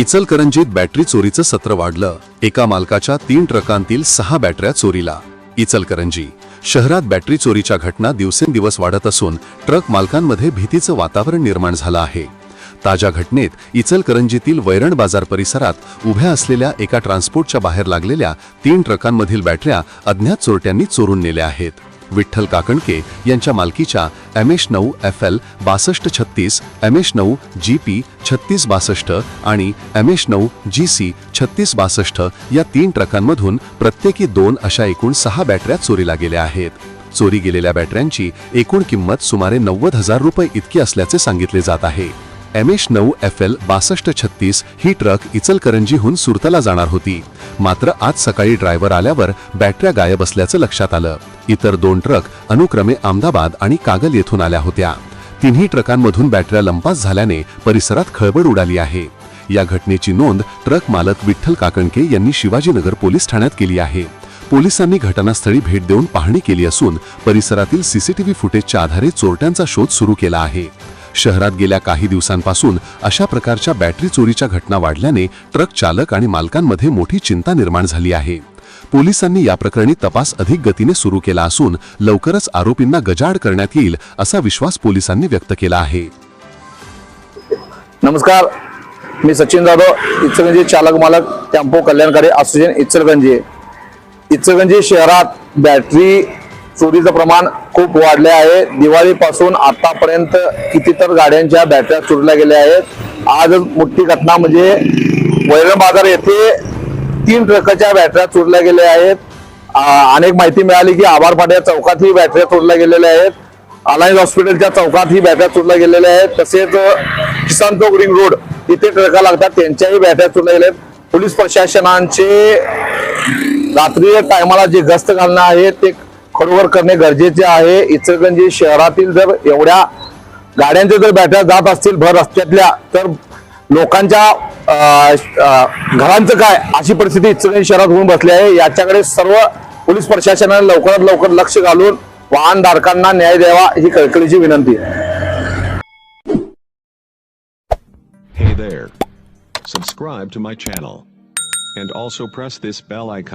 इचलकरंजीत बॅटरी चोरीचं सत्र वाढलं. एका मालकाच्या तीन ट्रकांतील सहा बॅटऱ्या चोरीला. इचलकरंजी शहरात बॅटरी चोरीच्या घटना दिवसेंदिवस वाढत असून ट्रक मालकांमध्ये भीतीचं वातावरण निर्माण झालं आहे. ताज्या घटनेत इचलकरंजीतील वैरण बाजार परिसरात उभ्या असलेल्या एका ट्रान्सपोर्टच्या बाहेर लागलेल्या तीन ट्रकांमधील बॅटऱ्या अज्ञात चोरट्यांनी चोरून नेल्या आहेत. विठ्ठल काकणके यांच्या मालकीच्या एम एच नऊ एफ एल बासष्ट छत्तीस एम एच नऊ जी पी छत्तीस बासष्ट आणि एम एच नऊ जी सी छत्तीस बासष्ट या तीन ट्रकांमधून प्रत्येकी दोन अशा एकूण सहा बॅटऱ्या चोरीला गेल्या आहेत. चोरी गेलेल्या बॅटऱ्यांची एकूण किंमत सुमारे नव्वद हजार रुपये इतकी असल्याचे सांगितले जात आहे. एम एच नऊ एफ एल बासष्ट छत्तीस ही ट्रक इचलकरंजीहून सुरतला जाणार होती. मात्र आज सकाळी ड्रायव्हर आल्यावर बॅटऱ्या गायब असल्याचं लक्षात आलं. इतर दोन ट्रक अनुक्रमे अहमदाबाद आणि कागल येथून आल्या होत्या. तिन्ही ट्रकांमधून बॅटऱ्या लंपास झाल्याने परिसरात खळबळ उडाली आहे. या घटनेची नोंद ट्रक मालक विठ्ठल काकणके यांनी शिवाजीनगर पोलीस ठाण्यात केली आहे. पोलिसांनी घटनास्थळी भेट देऊन पाहणी केली असून परिसरातील सीसीटीव्ही फुटेजच्या आधारे चोरट्यांचा शोध सुरू केला आहे. शहरात गेल्या काही दिवसांपासून अशा प्रकारच्या बॅटरी चोरीच्या घटना वाढल्याने ट्रक चालक आणि मालकांमध्ये मोठी चिंता निर्माण झाली आहे. पोलिसांनी या प्रकरणी तपास अधिक गतीने सुरू केला असून लवकरच आरोपींना गजाड करण्यात येईल असा विश्वास पोलिसांनी व्यक्त केला आहे. नमस्कार. मी सचिन जाधव इचलगंजी चालक मालक टेम्पो कल्याणकारी असोसिएशन इचलगंजी इचलगंजी शहरात बॅटरी चोरीचं प्रमाण खूप वाढले आहे. दिवाळीपासून आतापर्यंत कितीतर गाड्यांच्या बॅटऱ्या चोरल्या गेल्या आहेत. आज मोठी घटना म्हणजे वैरण बाजार येथे तीन ट्रकच्या बॅटऱ्या चोरल्या गेल्या आहेत. अनेक माहिती मिळाली की आभार फाट्या चौकात ही बॅटऱ्या चोरल्या गेलेल्या आहेत. अलायन्स हॉस्पिटलच्या चौकात ही बॅटऱ्या चोरल्या गेलेल्या आहेत. तसेच किसान चौक रिंग रोड इथे ट्रका लागतात त्यांच्याही बॅटऱ्या चोरल्या गेल्या आहेत. पोलीस प्रशासनाचे रात्री टायमाला जे गस्त घालणं आहे ते खरोखर करणे गरजेचे आहे इचलकरंजी शहरातील जर एवढ्या गाड्यांच्या जर बॅटऱ्या जात असतील भर रस्त्यातल्या तर लोकांच्या घरांचं काय अशी परिस्थिती इचलकरंजी शहरात होऊन बसली आहे याच्याकडे सर्व पोलीस प्रशासनाने लवकरात लवकर लक्ष घालून वाहनधारकांना न्याय द्यावा ही कळकळीची विनंती आहे Hey there. Subscribe to my channel. And also press this bell icon.